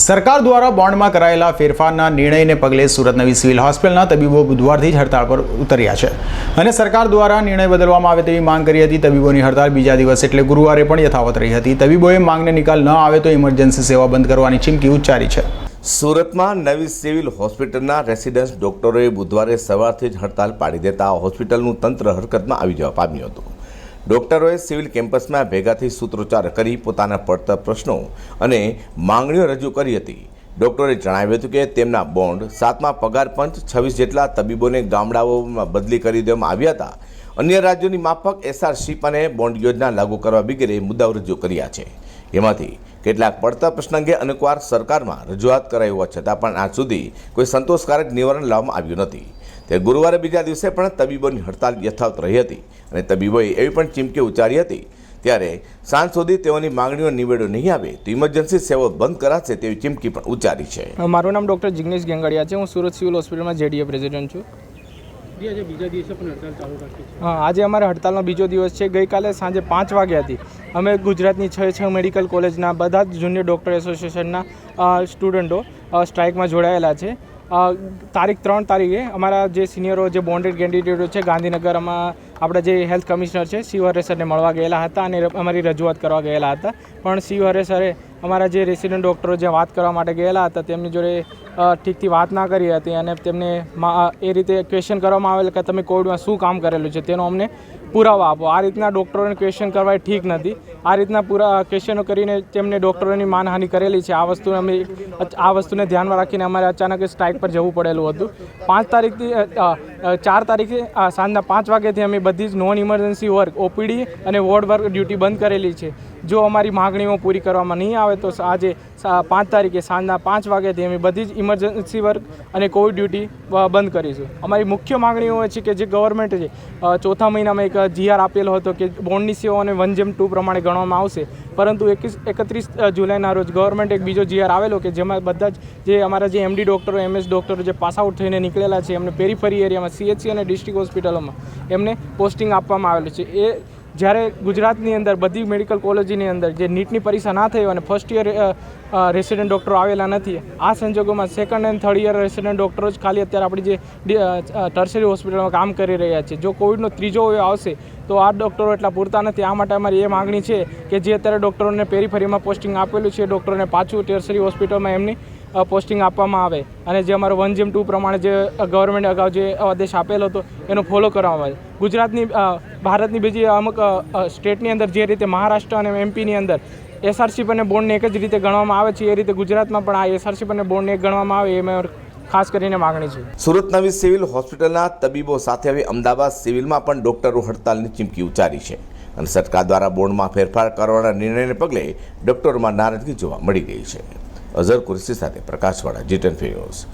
સરકાર દ્વારા બોન્ડમાં કરાયેલા ફેરફારના નિર્ણયને પગલે સુરત નવી સિવિલ હોસ્પિટલના તબીબો બુધવારથી જ હડતાળ પર ઉતર્યા છે. અને સરકાર દ્વારા નિર્ણય બદલવામાં આવે તેવી માંગ કરી હતી. તબીબોની હડતાળ બીજા દિવસ એટલે ગુરુવારે પણ યથાવત રહી હતી. તબીબોએ માંગને નિકાલ ન આવે તો ઇમરજન્સી સેવા બંધ કરવાની ચીમકી ઉચ્ચારી છે. સુરતમાં નવી સિવિલ હોસ્પિટલના રેસિડેન્સ ડોક્ટરોએ બુધવારે સવારથી જ હડતાલ પાડી દેતા હોસ્પિટલનું તંત્ર હરકતમાં આવી જવા પામ્યું હતું. ડોક્ટરોએ સિવિલ કેમ્પસમાં ભેગાથી સૂત્રોચ્ચાર કરી પોતાના પડતર પ્રશ્નો અને માંગણીઓ રજૂ કરી હતી. ડોક્ટરે જણાવ્યું હતું કે તેમના બોન્ડ સાતમા પગાર પંચ છવ્વીસ જેટલા તબીબોને ગામડાઓમાં બદલી કરી દેવામાં આવ્યા હતા. અન્ય રાજ્યોની માફક એસઆરશીપ અને બોન્ડ યોજના લાગુ કરવા વગેરે મુદ્દાઓ રજૂ કર્યા છે. એમાંથી કેટલાક પડતર પ્રશ્ન અંગે અનેકવાર સરકારમાં રજૂઆત કરાઈ હોવા છતાં પણ આજ સુધી કોઈ સંતોષકારક નિવારણ લાવવામાં આવ્યું નથી. ત્યારે ગુરુવારે બીજા દિવસે પણ તબીબોની હડતાલ યથાવત રહી હતી અને તબીબોએ એવી પણ ચીમકી ઉચ્ચારી હતી ત્યારે સાંજ સુધી તેઓની માંગણીઓ નિવેડો નહીં આવે તો ઇમરજન્સી સેવાઓ બંધ કરાશે તેવી ચીમકી પણ ઉચ્ચારી છે. મારું નામ ડૉક્ટર જિગ્નેશ ગેંગડિયા છે. હું સુરત સિવિલ હોસ્પિટલમાં જેડીએ પ્રેસિડેન્ટ છું. જી આજે બીજા દિવસે પણ હડતાલ ચાલુ રાખી છે. હા આજે અમારે હડતાલનો બીજો દિવસ છે. ગઈકાલે સાંજે પાંચ વાગ્યાથી અમે ગુજરાતની છ છ મેડિકલ કોલેજના બધા જ જુનિયર ડૉક્ટર એસોસિએશનના સ્ટુડન્ટો સ્ટ્રાઇકમાં જોડાયેલા છે. તારીખ ત્રણ તારીખે અમારા જે સિનિયરો, જે બોન્ડેડ કેન્ડિડેટો છે ગાંધીનગરમાં, આપણા જે હેલ્થ કમિશનર છે, શિવ હરેસરને મળવા ગયેલા હતા અને અમારી રજૂઆત કરવા ગયેલા હતા. પણ શિવ હરેસરે અમારા જે રેસિડન્ટ ડૉક્ટરો જે વાત કરવા માટે ગયેલા હતા, તેમની જોડે ઠીકથી વાત ના કરી હતી અને તેમને એ રીતે ક્વેશ્ચન કરવામાં આવેલ કે તમે કોવિડમાં શું કામ કરેલું છે, તેનો અમને પુરાવા આપો. આ રીતના ડૉક્ટરોને ક્વેશ્ચન કરવા ઠીક નથી. આ રીતના પૂરા ક્વેશ્ચનો કરીને તેમને ડૉક્ટરોની માનહાનિ કરેલી છે. આ વસ્તુ અમે આ વસ્તુને ધ્યાનમાં રાખીને અમારે અચાનક સ્ટ્રાઇક પર જવું પડેલું હતું. પાંચ તારીખથી ચાર તારીખે સાંજના પાંચ વાગ્યાથી અમે બધી જ નોન ઇમરજન્સી વર્ક ઓપીડી અને વોર્ડ વર્ક ડ્યુટી બંધ કરેલી છે. જો અમારી માગણીઓ પૂરી કરવામાં નહીં આવે તો આજે પાંચ તારીખે સાંજના પાંચ વાગ્યાથી અમે બધી જ ઇમરજન્સી વર્ક અને કોવિડ ડ્યુટી બંધ કરીશું. અમારી મુખ્ય માગણીઓ છે કે જે ગવર્મેન્ટ છે ચોથા મહિનામાં એક જીઆર આપેલો હતો કે બોન્ડની સેવાઓને વન જેમ ટુ પ્રમાણે ગણવામાં આવશે. પરંતુ એકવીસ એકત્રીસ જુલાઈના રોજ ગવર્મેન્ટ એક બીજો જીઆર આવેલો કે જેમાં બધા જ જે અમારા જે એમડી ડૉક્ટરો એમએસ ડૉક્ટરો જે પાસ આઉટ થઈને નીકળેલા છે, એમને પેરીફરી એરિયામાં સીએચસી અને ડિસ્ટ્રિક્ટ હોસ્પિટલોમાં એમને પોસ્ટિંગ આપવામાં આવેલું છે. એ જ્યારે ગુજરાતની અંદર બધી મેડિકલ કોલેજની અંદર જે નીટની પરીક્ષા ના થઈ અને ફર્સ્ટ યર રેસિડન્ટ ડૉક્ટરો આવેલા નથી, આ સંજોગોમાં second and third year resident ડૉક્ટરો જ ખાલી અત્યારે આપણી જે ટર્સરી હોસ્પિટલમાં કામ કરી રહ્યા છે. જો કોવિડનો ત્રીજો વેવ આવશે, તો આ ડૉક્ટરો એટલા પૂરતા નથી. આ માટે અમારી એ માગણી છે કે જે અત્યારે ડૉક્ટરોને પેરીફરીમાં પોસ્ટિંગ આપેલું છે ડૉક્ટરોને પાછું ટર્સરી હોસ્પિટલમાં એમની પોસ્ટિંગ આપવામાં આવે અને જે અમારો વન જેમ ટુ પ્રમાણે જે ગવર્મેન્ટ અગાઉ જે આદેશ આપેલો હતો, એનો ફોલો કરવામાં આવે. ગુજરાતની ભારતની બીજી અમુક સ્ટેટની અંદર જે રીતે મહારાષ્ટ્ર અને એમપીની અંદર એસઆરસી અને બોન્ડને એક જ રીતે ગણવામાં આવે છે, એ રીતે ગુજરાતમાં પણ આ એસઆરસી અને બોન્ડને ગણવામાં આવે, એ મેં ખાસ કરીને માગણી છે. સુરત નવી સિવિલ હોસ્પિટલના તબીબો સાથે હવે અમદાવાદ સિવિલમાં પણ ડોક્ટરો હડતાલની ચીમકી ઉચ્ચારી છે અને સરકાર દ્વારા બોર્ડમાં ફેરફાર કરવાના નિર્ણયને પગલે ડોક્ટરોમાં નારાજગી જોવા મળી ગઈ છે. અઝર કુરશી સાથે પ્રકાશવાળા જીટન ન્યૂઝ